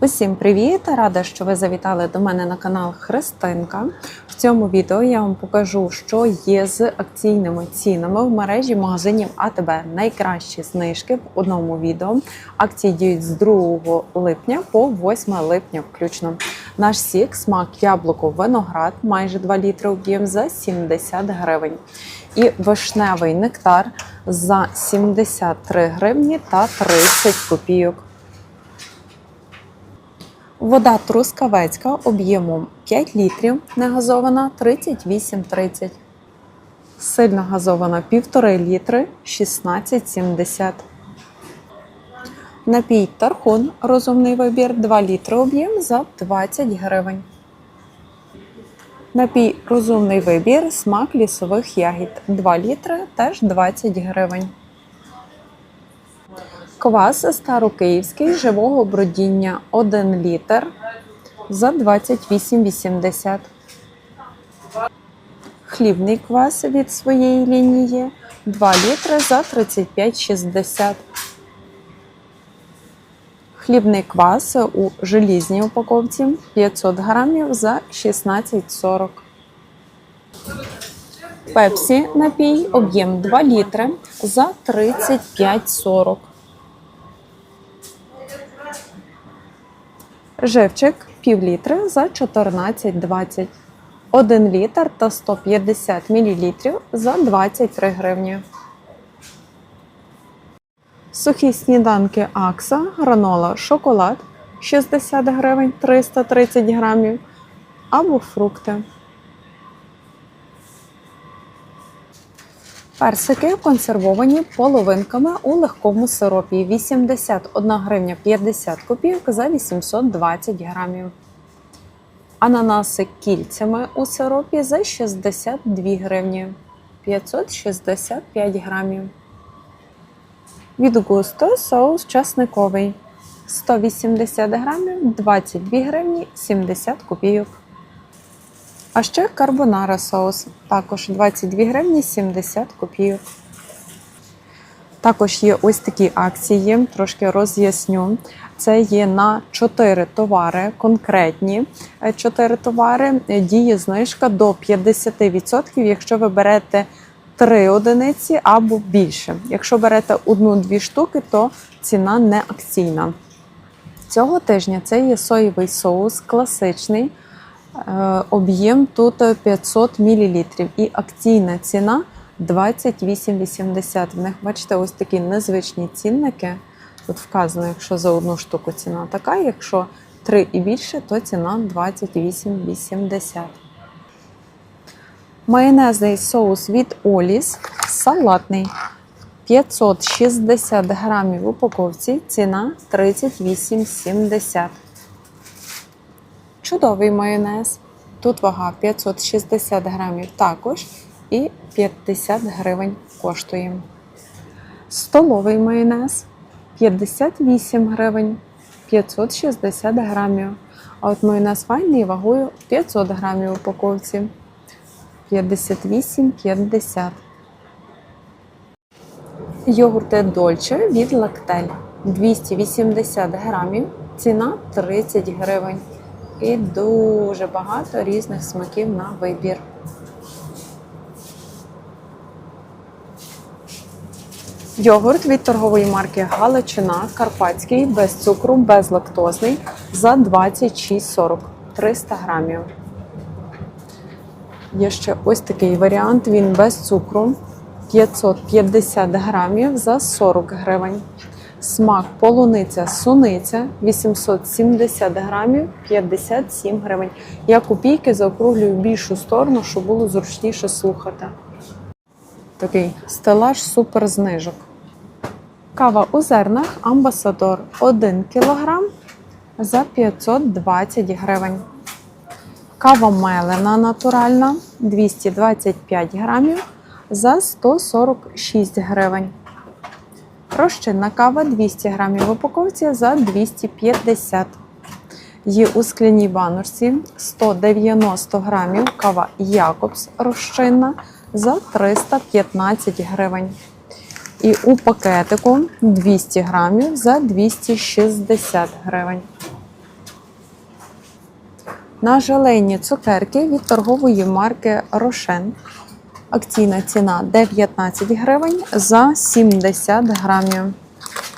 Усім привіт! Рада, що ви завітали до мене на канал Христинка. В цьому відео я вам покажу, що є з акційними цінами в мережі магазинів АТБ. Найкращі знижки в одному відео. Акції діють з 2 липня по 8 липня включно. Наш сік, смак яблуко, виноград, майже 2 літри об'єм за 70 гривень. І вишневий нектар за 73 гривні та 30 копійок. Вода трускавецька об'ємом 5 літрів, негазована 38,30. Сильно газована 1,5 літри 16,70. Напій Тархун розумний вибір 2 літри об'єм за 20 гривень. Напій розумний вибір смак лісових ягід 2 літри теж 20 гривень. Квас старокиївський живого бродіння 1 літр за 28,80. Хлібний квас від своєї лінії 2 літри за 35,60. Хлібний квас у желізній упаковці 500 грамів за 16,40. Пепсі напій об'єм 2 літри за 35,40. Живчик пів літри за 14,20. 1 літр та 150 мл за 23 гривні. Сухі сніданки Акса, гранола, шоколад 60 гривень 330 грамів або фрукти. Персики консервовані половинками у легкому сиропі 81 гривня 50 копійок за 820 грамів. Ананаси кільцями у сиропі за 62 гривні 565 грамів. Від густо соус часниковий 180 грамів 22 гривні 70 копійок. А ще карбонара соус, також 22 гривні 70 копійок. Також є ось такі акції, трошки роз'ясню. Це є на 4 товари, конкретні 4 товари. Діє знижка до 50%, якщо ви берете 3 одиниці або більше. Якщо берете одну-дві штуки, то ціна не акційна. Цього тижня це є соєвий соус класичний. Е, Об'єм тут 500 мл і акційна ціна 28,80. В них, бачите, ось такі незвичні цінники. Тут вказано, якщо за одну штуку ціна така, якщо 3 і більше, то ціна 28,80. Майонезний соус від Оліс салатний. 560 грамів в упаковці, ціна 38,70. Чудовий майонез. Тут вага 560 грамів також і 50 гривень коштує. Столовий майонез 58 гривень 560 грамів. А от майонез файний вагою 500 грамів в упаковці 58,50. Йогурти Дольче від Лактель 280 грамів, ціна 30 гривень. І дуже багато різних смаків на вибір. Йогурт від торгової марки Галичина Карпатський без цукру, безлактозний за 26,40 300 грамів. Є ще ось такий варіант, він без цукру 550 грамів за 40 гривень. Смак полуниця суниця 870 грамів 57 гривень. Я копійки заокруглюю в більшу сторону, щоб було зручніше слухати. Такий стелаж супер знижок. Кава у зернах Амбасадор 1 кг за 520 гривень. Кава мелена натуральна 225 грамів за 146 гривень. Розчинна кава 200 грамів в упаковці за 250. Є у скляній баночці 190 грамів кава Якобс розчинна за 315 гривень. І у пакетику 200 грамів за 260 гривень. На желейні цукерки від торгової марки Рошен. Акційна ціна 19 гривень за 70 грамів.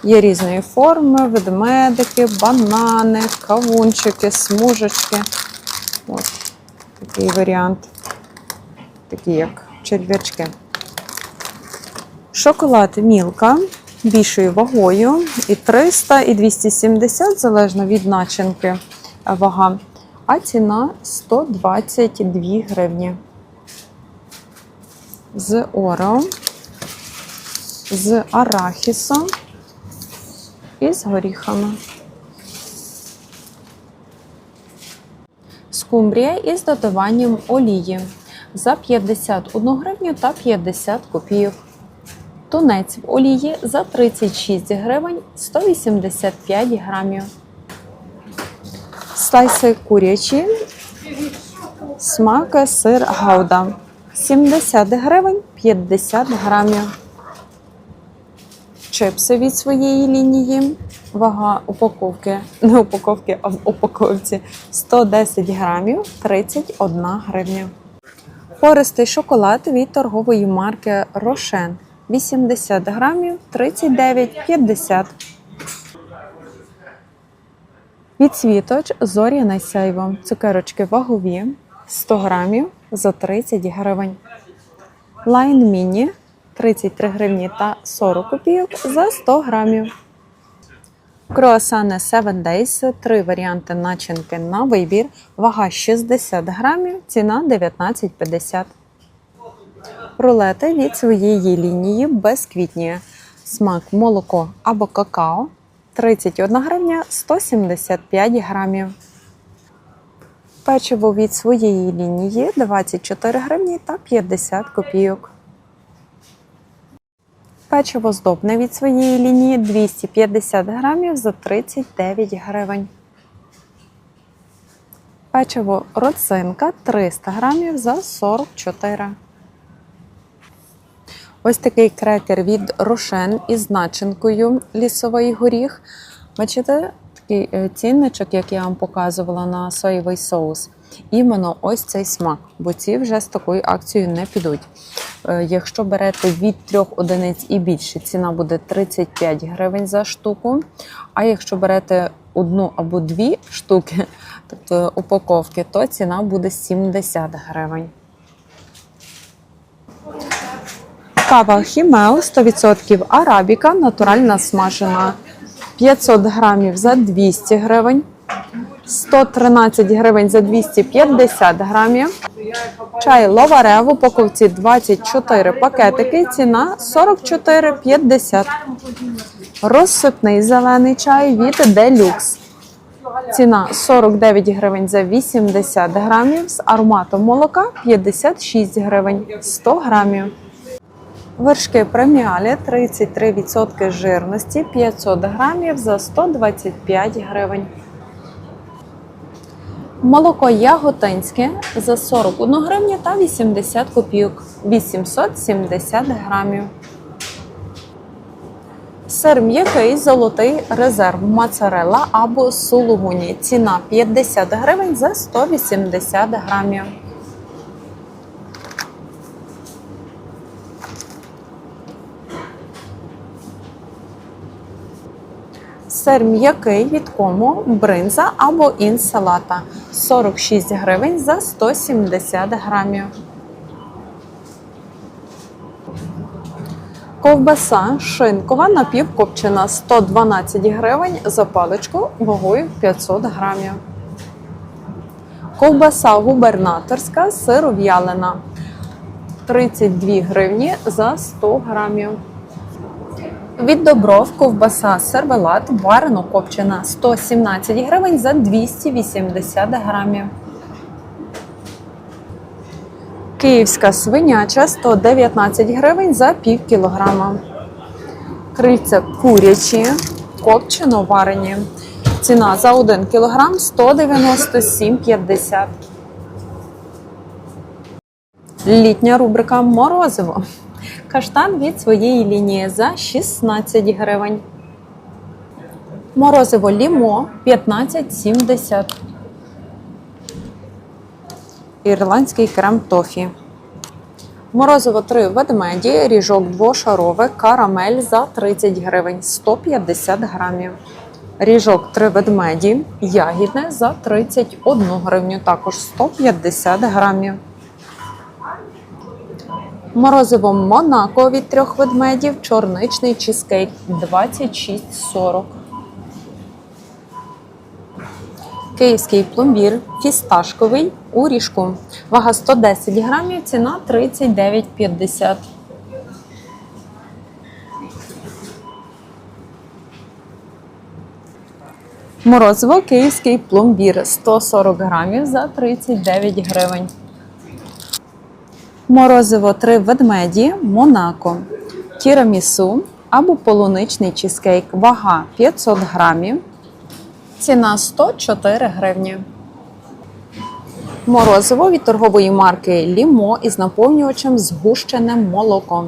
Є різної форми, ведмедики, банани, кавунчики, смужечки. От такий варіант, такі як черв'ячки. Шоколад Мілка більшою вагою і 300, і 270, залежно від начинки вага. А ціна 122 гривні. З Орео, з арахісом і з горіхами. Скумбрія із додаванням олії за 51 гривню та 50 копійок. Тунець в олії за 36 гривень 185 грамів. Слайси курячі, смак сир гауда 70 гривень 50 грамів. Чипси від своєї лінії. Вага упаковки, не упаковки, а в упаковці 110 грамів 31 гривня. Пористий шоколад від торгової марки Рошен 80 грамів 39,50. Від світоч зоряне сяйво. Цукерочки вагові 100 грамів за 30 гривень. Лайн міні 33 гривні та 40 копійок за 100 грамів. Круасани 7 Days, три варіанти начинки на вибір. Вага 60 грамів, ціна 19,50. Рулети від своєї лінії безквітні. Смак молоко або какао 31 гривня 175 грамів. Печиво від своєї лінії 24 гривні та 50 копійок. Печиво здобне від своєї лінії 250 грамів за 39 гривень. Печиво родзинка 300 грамів за 44. Ось такий крекер від Рошен із начинкою лісовий горіх. Бачите, такий е, цінничок, як я вам показувала на соєвий соус. Іменно ось цей смак, бо ці вже з такою акцією не підуть. Е, Якщо берете від трьох одиниць і більше, ціна буде 35 гривень за штуку. А якщо берете одну або дві штуки, тобто упаковки, то ціна буде 70 гривень. Кава Хімел 100% арабіка, натуральна смажена. 500 грамів за 200 гривень. 113 гривень за 250 грамів. Чай ловаре в упаковці 24 пакетики. Ціна 44,50. Розсипний зелений чай від Делюкс. Ціна 49 гривень за 80 грамів. З ароматом молока 56 гривень 100 грамів. Вершки преміалі 33% жирності 500 грамів за 125 гривень. Молоко яготинське за 41 гривню та 80 копійок 870 грамів. Сир м'який золотий резерв моцарелла або сулугуні. Ціна 50 гривень за 180 грамів. Сир м'який від кому, бринза або інсалата 46 гривень за 170 грамів. Ковбаса шинкова напівкопчена 112 гривень за паличку вагою 500 грамів. Ковбаса губернаторська сиров'ялина 32 гривні за 100 грамів. Від Добров ковбаса сервелат варено копчена 117 гривень за 280 грамів. Київська свиняча 119 гривень за пів кілограма. Крильця курячі, копчено варені. Ціна за 1 кілограм 197,50. Літня рубрика Морозиво. Каштан від своєї лінії за 16 гривень. Морозиво лімо 15,70. ірландський крем тофі. Морозиво 3 ведмеді, ріжок двошаровий, карамель за 30 гривень 150 грамів. Ріжок 3 ведмеді, ягідне за 31 гривню, також 150 грамів. Морозиво Монако від трьох ведмедів, чорничний чизкейк 26,40. Київський пломбір фісташковий у ріжку. Вага 110 грамів, ціна 39,50. Морозиво київський пломбір 140 грамів за 39 гривень. Морозиво 3 ведмеді Монако. Тірамісу або полуничний чизкейк. Вага 500 грамів. Ціна 104 гривні. Морозиво від торгової марки Лімо із наповнювачем згущеним молоком.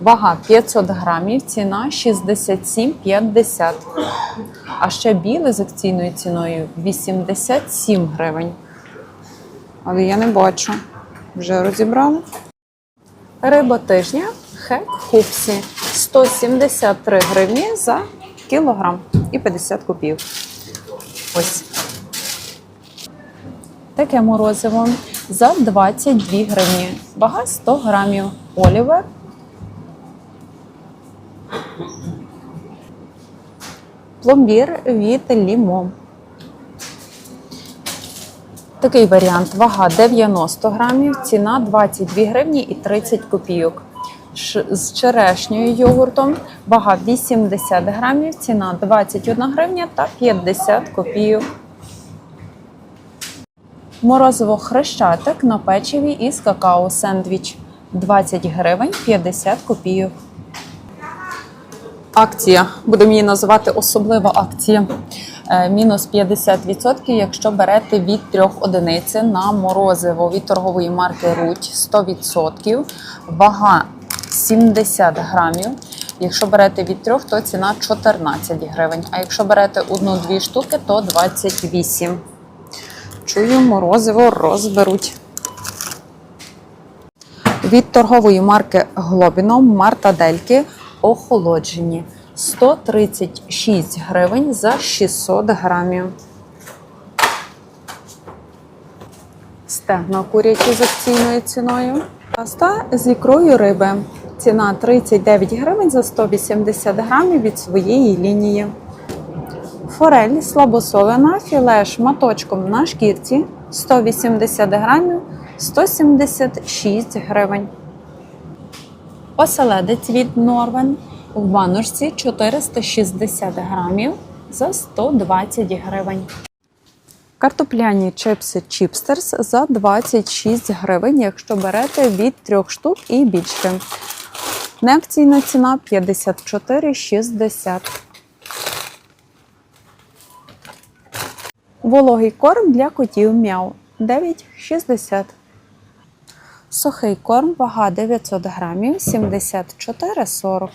Вага 500 грамів, ціна 67,50. А ще біле з акційною ціною 87 гривень. Але я не бачу. Вже розібрали. Риба тижня хек хупсі 173 гривні за кілограм і 50 копійок. Ось. Таке морозиво за 22 гривні. Вага 100 грамів. Олівер. Пломбір від Лімо. Такий варіант. Вага 90 грамів, ціна 22 гривні і 30 копійок. З черешньою йогуртом вага 80 грамів, ціна 21 гривня та 50 копійок. Морозиво хрещатик на печиві із какао сендвіч 20 гривень 50 копійок. Акція, будемо її називати особлива акція. Е, Мінус 50%, якщо берете від трьох одиниці на морозиво від торгової марки Руть 100%, вага 70 грамів. Якщо берете від трьох, то ціна 14 гривень. А якщо берете одну-дві штуки, то 28. Чую, морозиво розберуть. Від торгової марки Глобіно мартадельки охолоджені 136 гривень за 600 грамів. Стегна курячі з акційною ціною. Паста з ікрою риби. Ціна 39 гривень за 180 грамів від своєї лінії. Форель слабосолена, філе шматочком на шкірці 180 грамів 176 гривень. Оселедець від Норвен в баночці 460 грамів за 120 гривень. Картопляні чипси Чіпстерс за 26 гривень, якщо берете від 3 штук і більше. Неакційна ціна 54,60. Вологий корм для котів м'яу 9,60. Сухий корм, вага 900 грамів, 74,40.